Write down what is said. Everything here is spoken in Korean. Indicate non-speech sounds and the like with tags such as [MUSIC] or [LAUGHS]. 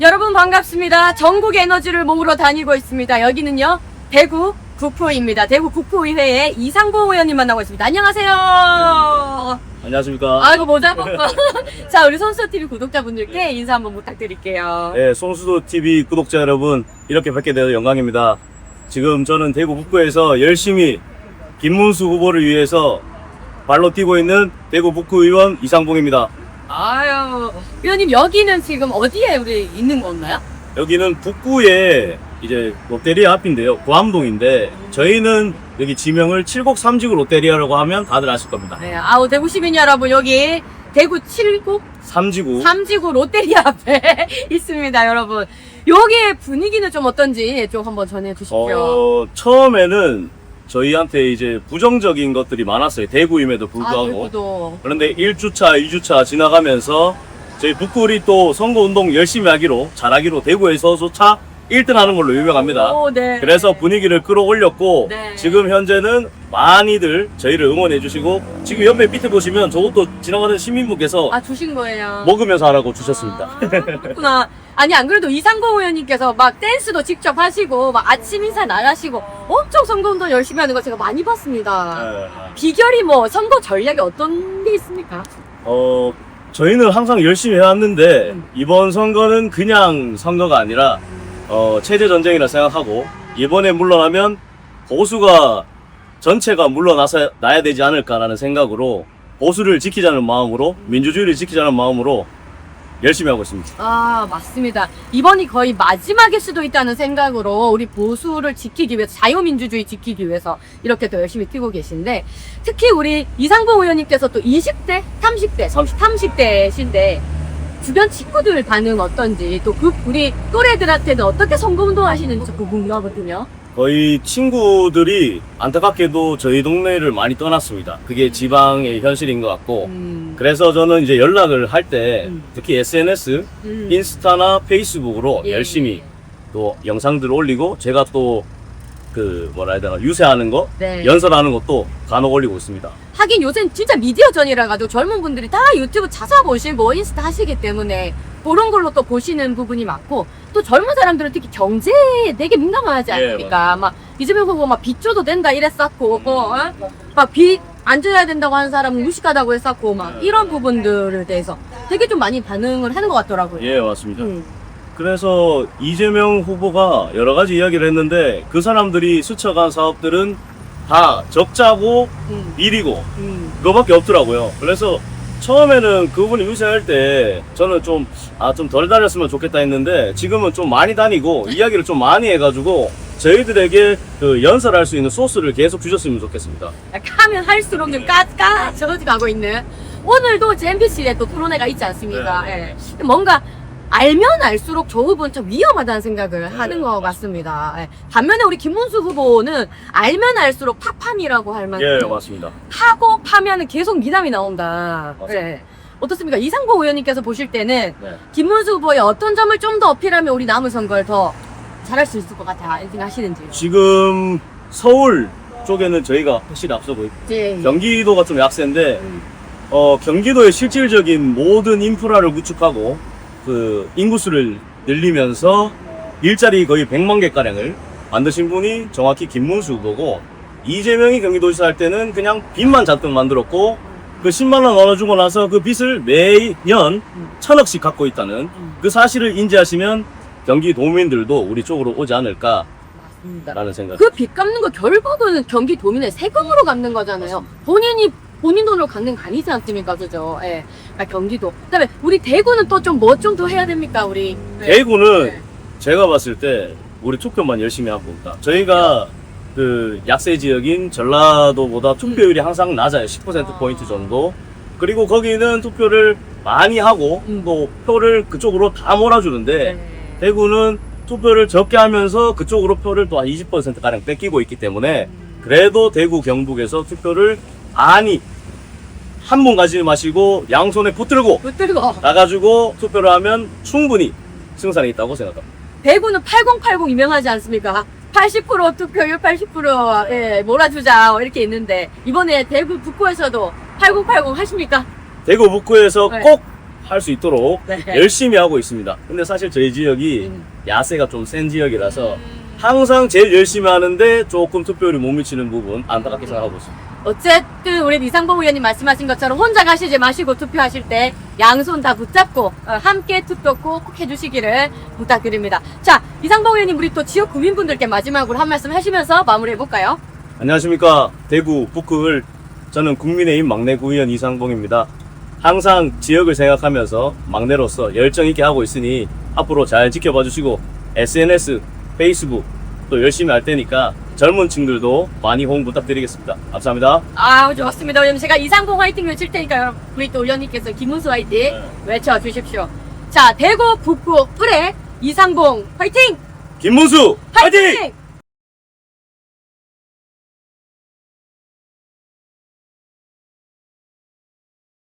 여러분 반갑습니다. 전국 에너지를 모으러 다니고 있습니다. 여기는요 대구 국포입니다. 대구 국포의회의 이상보 의원님 만나고 있습니다. 안녕하세요. 안녕하십니까. 아이고 모자 벗고. [LAUGHS] 자 우리 선수 TV 구독자분들께 인사 한번 부탁드릴게요. 네, 송수도 TV 구독자 여러분, 이렇게 뵙게 되어 영광입니다. 지금 저는 대구 북구에서 열심히 김문수 후보를 위해서 발로 뛰고 있는 대구 북구 의원 이상봉입니다. 아 유 의원님 여기는 지금 어디에 우리 있는 건가요? 여기는 북구의 이제 롯데리아 앞인데요. 구암동인데 저희는 여기 지명을 칠곡삼지구 롯데리아라고 하면 다들 아실 겁니다. 네, 아우 대구 시민 여러분 여기 대구 칠곡 삼지구. 삼지구 롯데리아 앞에 [LAUGHS] 있습니다, 여러분. 여기의 분위기는 좀 어떤지 좀 한번 전해 주십시오. 어, 처음에는 저희한테 이제 부정적인 것들이 많았어요. 대구임에도 아, 불구하고. 대구도. 그런데 1주차, 2주차 지나가면서 저희 북구리 또 선거운동 열심히 하기로 잘하기로 대구에서조차 1등 하는 걸로 유명합니다. 오, 네. 그래서 분위기를 끌어올렸고 네. 지금 현재는 많이들 저희를 응원해 주시고 지금 옆에 밑에 보시면 저것도 지나가는 시민분께서 아, 주신 거예요. 먹으면서 하라고 주셨습니다. 아, 그렇구나. 아니, 안 그래도 이상공 의원님께서 막 댄스도 직접 하시고, 막 아침 인사 나가시고, 엄청 선거운동 열심히 하는 거 제가 많이 봤습니다. 네. 비결이 뭐, 선거 전략이 어떤 게 있습니까? 어, 저희는 항상 열심히 해왔는데 음. 이번 선거는 그냥 선거가 아니라 어, 체제 전쟁이라 생각하고 이번에 물러나면 보수가 전체가 물러나서 나야 되지 않을까라는 생각으로 보수를 지키자는 마음으로 민주주의를 지키자는 마음으로 열심히 하고 있습니다. 아, 맞습니다. 이번이 거의 마지막일 수도 있다는 생각으로 우리 보수를 지키기 위해서, 자유민주주의 지키기 위해서 이렇게 더 열심히 뛰고 계신데, 특히 우리 이상봉 의원님께서 또 20대, 30대, 30대신데, 주변 친구들 반응 어떤지, 또 그, 우리 또래들한테는 어떻게 선거운동 하시는지 좀 궁금하거든요. 거의 친구들이 안타깝게도 저희 동네를 많이 떠났습니다. 그게 지방의 현실인 것 같고 음, 그래서 저는 이제 연락을 할 때 음. 특히 SNS 음. 인스타나 페이스북으로 예. 열심히 또 영상들을 올리고 제가 또 그 뭐라 해야 되나 유세하는 거 네. 연설하는 것도 간혹 올리고 있습니다. 하긴 요새는 진짜 미디어 전이라 가지고 젊은 분들이 다 유튜브 찾아보시고 인스타 하시기 때문에 그런 걸로 또 보시는 부분이 많고 또 젊은 사람들은 특히 경제에 되게 민감하지 예, 않습니까? 막 이재명 후보 막 빚 줘도 된다 이랬었고 뭐, 어? 막빚 안 줘야 된다고 하는 사람은 무식하다고 했었고 막 예. 이런 부분들에 대해서 되게 좀 많이 반응을 하는 것 같더라고요. 예 맞습니다. 음. 그래서 이재명 후보가 여러 가지 이야기를 했는데 그 사람들이 스쳐간 사업들은 다 적자고 음. 일이고 음. 그거밖에 없더라고요. 그래서 처음에는 그분이 유세할 때 저는 좀, 아, 좀 덜 다녔으면 좋겠다 했는데 지금은 좀 많이 다니고 이야기를 좀 많이 해가지고 저희들에게 그 연설할 수 있는 소스를 계속 주셨으면 좋겠습니다. 하면 할수록 좀 까, 까, 저러지 가고 있는. 오늘도 제 MBC에 또 토론회가 있지 않습니까? 네. 예. 뭔가 알면 알수록 저 후보는 좀 위험하다는 생각을 네, 하는 것 같습니다. 예. 반면에 우리 김문수 후보는 알면 알수록 팍팜이라고 할 만큼 예, 맞습니다. 하고 파면은 계속 미담이 나온다. 맞습니다. 예. 어떻습니까? 이상보 의원님께서 보실 때는 네. 김문수 후보의 어떤 점을 좀 더 어필하면 우리 남은 선거를 더 잘할 수 있을 것 같아 이렇게 생각하시는지. 지금 서울 쪽에는 저희가 확실히 앞서고 있고 예. 경기도가 좀 약세인데 음. 어, 경기도의 실질적인 모든 인프라를 구축하고 그 인구수를 늘리면서 일자리 거의 100만 개 가량을 만드신 분이 정확히 김문수 후보고 이재명이 경기도지사 할 때는 그냥 빚만 잔뜩 만들었고 그 10만 원 나눠주고 나서 그 빚을 매년 천억씩 갖고 있다는 그 사실을 인지하시면 경기도민들도 우리 쪽으로 오지 않을까 라는 맞습니다. 생각. 그 빚 갚는 거 결국은 경기 도민의 세금으로 갚는 거잖아요. 본인이 본인 돈으로 거 아니지 않습니까? 그죠? 예. 그러니까 경기도. 그 다음에 우리 대구는 또 좀 뭐 좀 더 해야 됩니까? 우리. 대구는 네. 제가 봤을 때 우리 투표만 열심히 하고 있다. 저희가 그 약세 지역인 전라도보다 투표율이 항상 낮아요. 10% 포인트 정도. 그리고 거기는 투표를 많이 하고 음. 또 표를 그쪽으로 다 몰아주는데 대구는 투표를 적게 하면서 그쪽으로 표를 또 한 20% 가량 뺏기고 있기 때문에 그래도 대구 경북에서 투표를 많이 한번 가지 마시고 양손에 붙들고 붙들고. 나가지고 투표를 하면 충분히 승산이 있다고 생각합니다. 대구는 8080 유명하지 않습니까? 80% 투표율 80% 예, 몰아주자 이렇게 있는데 이번에 대구 북구에서도 8080 하십니까? 대구 북구에서 네. 꼭할 수 있도록 네. 열심히 하고 있습니다. 근데 사실 저희 지역이 음. 야세가 좀 센 지역이라서 항상 제일 열심히 하는데 조금 투표율이 못 미치는 부분 안타깝게 생각하고 있습니다. 어쨌든 우리 이상봉 의원님 말씀하신 것처럼 혼자 가시지 마시고 투표하실 때 양손 다 붙잡고 어, 함께 투표 꼭 해주시기를 부탁드립니다. 자, 이상봉 의원님 우리 또 지역 구민분들께 마지막으로 한 말씀 하시면서 마무리해 볼까요? 안녕하십니까 대구 북극을 저는 국민의힘 막내 구의원 이상봉입니다. 항상 지역을 생각하면서 막내로서 열정 있게 하고 있으니 앞으로 잘 지켜봐 주시고 SNS, 페이스북 또 열심히 할 테니까 젊은 층들도 많이 호응 부탁드리겠습니다. 감사합니다. 아, 좋았습니다. 의원님 제가 이상봉 화이팅 외칠 테니까요. 우리 또 의원님께서 김문수 화이팅 외쳐 주십시오. 자, 대구 북구 을의 이상봉 화이팅! 김문수 화이팅! 화이팅!